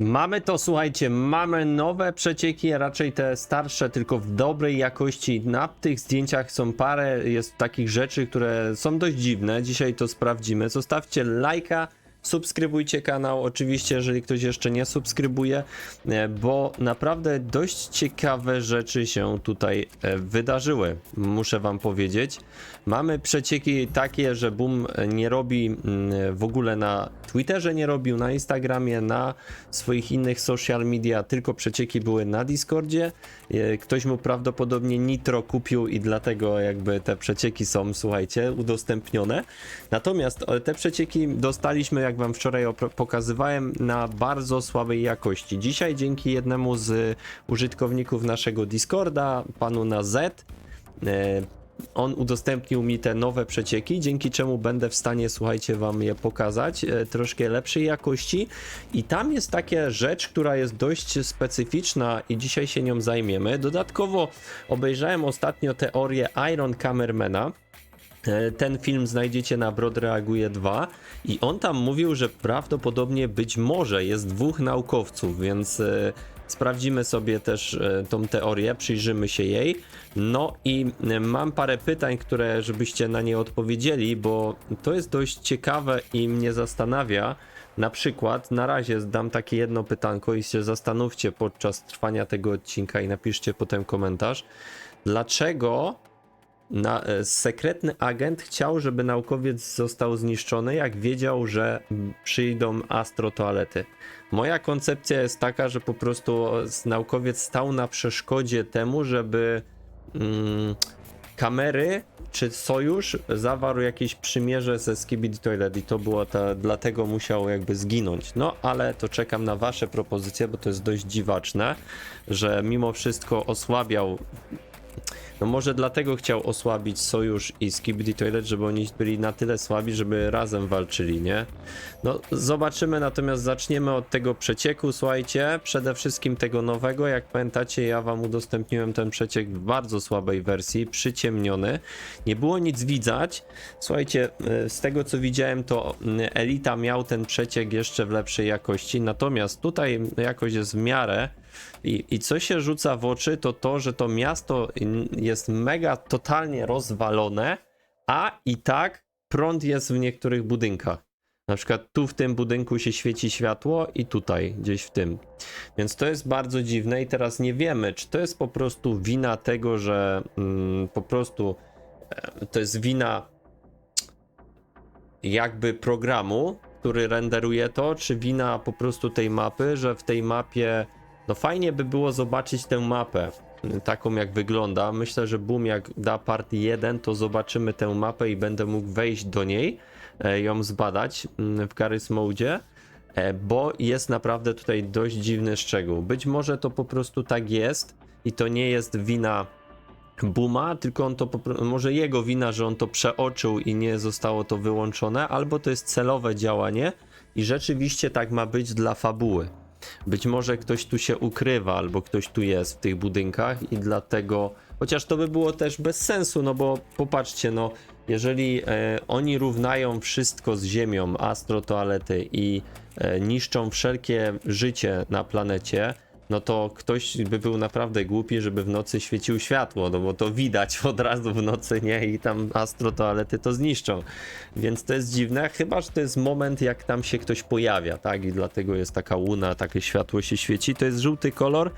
Mamy to, słuchajcie, mamy nowe przecieki, raczej te starsze, tylko w dobrej jakości. Na tych zdjęciach są parę, jest takich rzeczy, które są dość dziwne. Dzisiaj to sprawdzimy. Zostawcie lajka, subskrybujcie kanał, oczywiście, jeżeli ktoś jeszcze nie subskrybuje, e, bo naprawdę dość ciekawe rzeczy się tutaj e, wydarzyły, muszę wam powiedzieć. Mamy przecieki takie, że Boom nie robi mm, w ogóle na Twitterze, nie robił na Instagramie, na swoich innych social media, tylko przecieki były na Discordzie. E, Ktoś mu prawdopodobnie Nitro kupił i dlatego jakby te przecieki są, słuchajcie, udostępnione. Natomiast te przecieki dostaliśmy, jak wam wczoraj pokazywałem, na bardzo słabej jakości. Dzisiaj dzięki jednemu z użytkowników naszego Discorda, panu na Z, e, on udostępnił mi te nowe przecieki, dzięki czemu będę w stanie, słuchajcie, wam je pokazać e, troszkę lepszej jakości. I tam jest taka rzecz, która jest dość specyficzna i dzisiaj się nią zajmiemy. Dodatkowo obejrzałem ostatnio teorię Iron Cameraman. E, Ten film znajdziecie na Brod Reaguje 2 i on tam mówił, że prawdopodobnie być może jest dwóch naukowców, więc e, sprawdzimy sobie też e, tą teorię, przyjrzymy się jej. No i mam parę pytań, które żebyście na nie odpowiedzieli, bo to jest dość ciekawe i mnie zastanawia. Na przykład, na razie dam takie jedno pytanko i się zastanówcie podczas trwania tego odcinka i napiszcie potem komentarz. Dlaczego na, e, sekretny agent chciał, żeby naukowiec został zniszczony, jak wiedział, że przyjdą astrotoalety. Moja koncepcja jest taka, że po prostu naukowiec stał na przeszkodzie temu, żeby mm, kamery czy sojusz zawarł jakieś przymierze ze Skibidi Toilet i to było ta, dlatego musiał jakby zginąć. No ale to czekam na wasze propozycje, bo to jest dość dziwaczne, że mimo wszystko osłabiał no może dlatego chciał osłabić Sojusz i Skibidi Toilet, żeby oni byli na tyle słabi, żeby razem walczyli, nie? No zobaczymy, natomiast zaczniemy od tego przecieku, słuchajcie, przede wszystkim tego nowego, jak pamiętacie ja wam udostępniłem ten przeciek w bardzo słabej wersji, przyciemniony, nie było nic widać, słuchajcie, e, z tego co widziałem to mm, Elita miał ten przeciek jeszcze w lepszej jakości, natomiast tutaj jakość jest w miarę, i, I co się rzuca w oczy, to to, że to miasto jest mega totalnie rozwalone, a i tak prąd jest w niektórych budynkach. Na przykład tu w tym budynku się świeci światło i tutaj gdzieś w tym. Więc to jest bardzo dziwne i teraz nie wiemy, czy to jest po prostu wina tego, że mm, po prostu e, to jest wina jakby programu, który renderuje to, czy wina po prostu tej mapy, że w tej mapie no fajnie by było zobaczyć tę mapę, y, taką jak wygląda. Myślę, że Boom jak da part 1, to zobaczymy tę mapę i będę mógł wejść do niej, e, ją zbadać mm, w Garry's Mode, e, bo jest naprawdę tutaj dość dziwny szczegół. Być może to po prostu tak jest i to nie jest wina Buma, tylko on to może jego wina, że on to przeoczył i nie zostało to wyłączone, albo to jest celowe działanie i rzeczywiście tak ma być dla fabuły. Być może ktoś tu się ukrywa, albo ktoś tu jest w tych budynkach i dlatego, chociaż to by było też bez sensu, no bo popatrzcie, no jeżeli e, oni równają wszystko z Ziemią, astrotoalety i e, niszczą wszelkie życie na planecie, no to ktoś by był naprawdę głupi, żeby w nocy świecił światło, no bo to widać od razu w nocy, nie? I tam astrotoalety to zniszczą. Więc to jest dziwne, chyba że to jest moment, jak tam się ktoś pojawia, tak? I dlatego jest taka łuna, takie światło się świeci. To jest żółty kolor,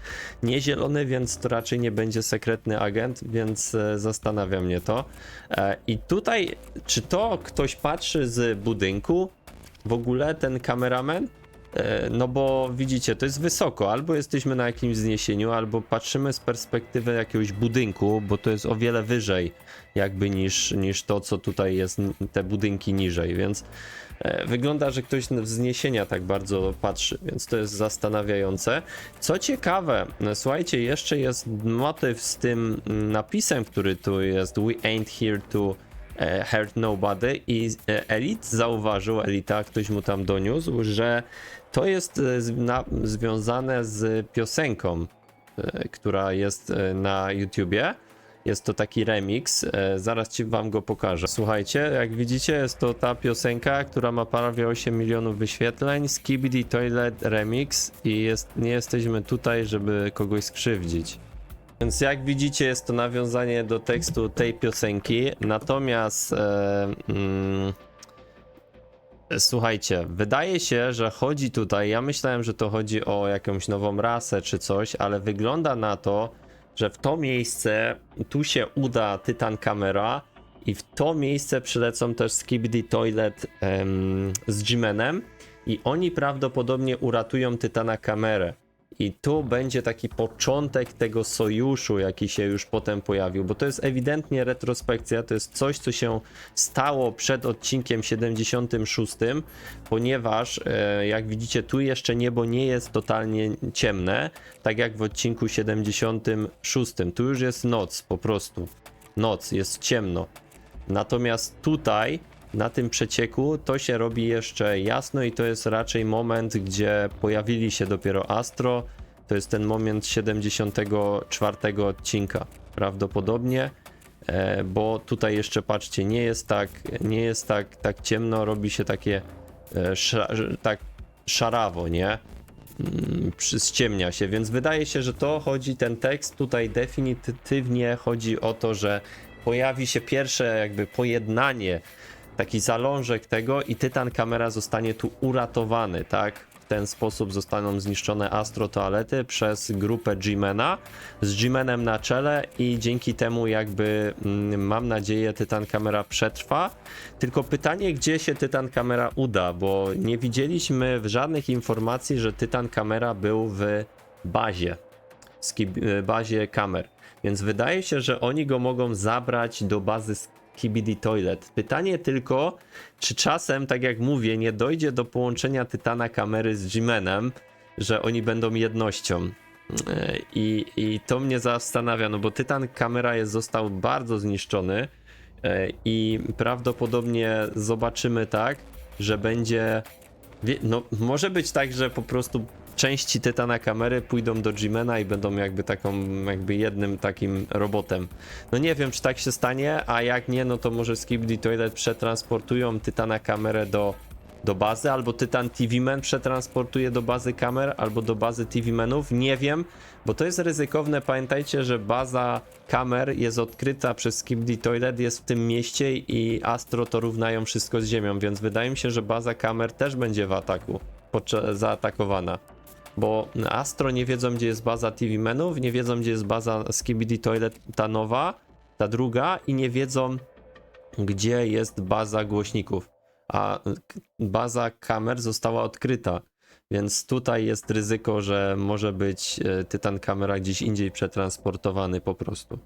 nie zielony, więc to raczej nie będzie sekretny agent, więc e, zastanawia mnie to. E, I tutaj, czy to ktoś patrzy z budynku? W ogóle ten kameraman? E, No bo widzicie, to jest wysoko. Albo jesteśmy na jakimś wzniesieniu, albo patrzymy z perspektywy jakiegoś budynku, bo to jest o wiele wyżej, jakby niż, niż to, co tutaj jest, te budynki niżej, więc e, wygląda, że ktoś wzniesienia tak bardzo patrzy, więc to jest zastanawiające. Co ciekawe, no słuchajcie, jeszcze jest motyw z tym mm, napisem, który tu jest: We ain't here to hurt nobody i e, Elit zauważył, Elita, ktoś mu tam doniósł, że to jest e, związane z piosenką, e, która jest e, na YouTubie Jest to taki remix, e, zaraz ci wam go pokażę. Słuchajcie, jak widzicie, jest to ta piosenka, która ma prawie 8 milionów wyświetleń. Skibidi Toilet Remix i jest, nie jesteśmy tutaj, żeby kogoś skrzywdzić. Więc jak widzicie, jest to nawiązanie do tekstu tej piosenki. Natomiast e, mm, słuchajcie, wydaje się, że chodzi tutaj. Ja myślałem, że to chodzi o jakąś nową rasę czy coś, ale wygląda na to, że w to miejsce tu się uda Tytan Kamera i w to miejsce przylecą też Skibidi Toilet em, z Jimenem i oni prawdopodobnie uratują Tytana Kamerę. I tu będzie taki początek tego sojuszu, jaki się już potem pojawił, bo to jest ewidentnie retrospekcja, to jest coś, co się stało przed odcinkiem 76, ponieważ e, jak widzicie, tu jeszcze niebo nie jest totalnie ciemne, tak jak w odcinku 76. Tu już jest noc po prostu. Noc, jest ciemno. Natomiast tutaj, na tym przecieku, to się robi jeszcze jasno i to jest raczej moment, gdzie pojawili się dopiero Astro. To jest ten moment 74 odcinka prawdopodobnie, e, bo tutaj jeszcze patrzcie, nie jest tak, nie jest tak, tak ciemno, robi się takie e, tak szarawo, nie? Mm, Ściemnia się, więc wydaje się, że to chodzi, ten tekst tutaj definitywnie chodzi o to, że pojawi się pierwsze jakby pojednanie, taki zalążek tego i Tytan Kamera zostanie tu uratowany, tak? W ten sposób zostaną zniszczone Astro Toalety przez grupę G-Mena z G-Menem na czele i dzięki temu jakby mm, mam nadzieję Tytan Kamera przetrwa. Tylko pytanie, gdzie się Tytan Kamera uda, bo nie widzieliśmy w żadnych informacji, że Tytan Kamera był w bazie, e, bazie kamer. Więc wydaje się, że oni go mogą zabrać do bazy Skibidi Toilet. Pytanie tylko, czy czasem, tak jak mówię, nie dojdzie do połączenia Tytana kamery z Jimenem, że oni będą jednością. E, I, I to mnie zastanawia, no bo Tytan kamera jest, został bardzo zniszczony e, i prawdopodobnie zobaczymy tak, że będzie. No, może być tak, że po prostu części Tytana kamery pójdą do Jimena i będą jakby taką, jakby jednym takim robotem. No nie wiem, czy tak się stanie, a jak nie, no to może Skibidi Toilet przetransportują Tytana kamerę do, do bazy, albo Tytan TV Man przetransportuje do bazy kamer, albo do bazy TV Menów, nie wiem, bo to jest ryzykowne. Pamiętajcie, że baza kamer jest odkryta przez Skibidi Toilet, jest w tym mieście i Astro to równają wszystko z ziemią, więc wydaje mi się, że baza kamer też będzie w ataku, zaatakowana bo Astro nie wiedzą, gdzie jest baza TV Menów, nie wiedzą, gdzie jest baza Skibidi Toilet, ta nowa, ta druga i nie wiedzą, gdzie jest baza głośników. A baza kamer została odkryta, więc tutaj jest ryzyko, że może być e, Tytan kamera gdzieś indziej przetransportowany po prostu.